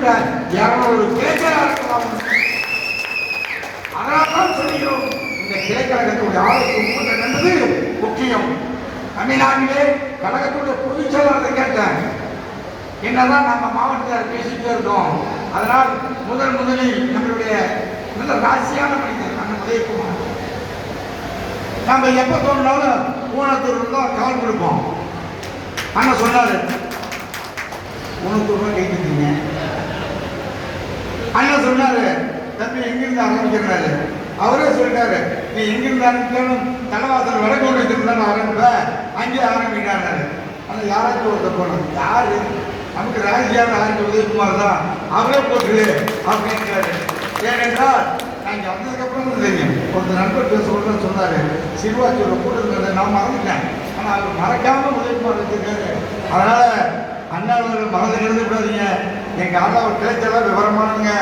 இங்க அமர்ந்திருக்கின்ற இருநூறு பேச்சாளர்கள் அதனால்தான் சொல்கிறோம். இந்த கிளைக்கழகத்துடைய ஆலோசனை கூட்டம் என்பது முக்கியம். தமிழ்நாட்டிலே கழகத்துடைய பொதுச் செயலாளரை கேட்டேன் என்னதான் நம்ம மாவட்டத்தில் பேசிட்டே இருக்கோம். அதனால் முதல் முதலில் நம்மளுடைய நல்ல ராசியான மனிதர் நம்ம உதயகுமார். நம்ம எப்போ தோணுனாலும் ஊனத்தூர் தான் கால் கொடுப்போம். அண்ணன் சொன்னார் ஊனத்தூர் கை தந்தீங்க அண்ணன் சொன்னாரு தம்பி எங்கிருந்து ஆரம்பிக்கிறாரு அவரே சொல்லிட்டாரு நீ எங்கிருந்து ஆரம்பித்தாலும் தலைவாசல் வடக்கு ஒன்றியத்தில் ஆரம்பிப்ப. அங்கே ஆரம்பிக்கிறாரு. ஆனால் யாராச்சும் ஒருத்தர் போனோம் யாரு? நமக்கு ராஜியான ஆரம்பி உதயகுமார் தான். அவரே போட்டுரு அப்படின்றாரு ஏனென்றால் நாங்கள் வந்ததுக்கப்புறம் தெரியும். ஒருத்தர் நண்பர் பேசுகிறோன்னு சொன்னார். சிறுவாச்சியோட கூட்டத்தில் நான் மறந்துட்டேன். ஆனால் அவர் மறக்காமல் உதயகுமார் வச்சிருக்காரு. அதனால் அண்ணாவர்கள் மறந்து எழுத எங்கள் அண்ணா ஒரு பேச்செல்லாம் விவரமானவங்க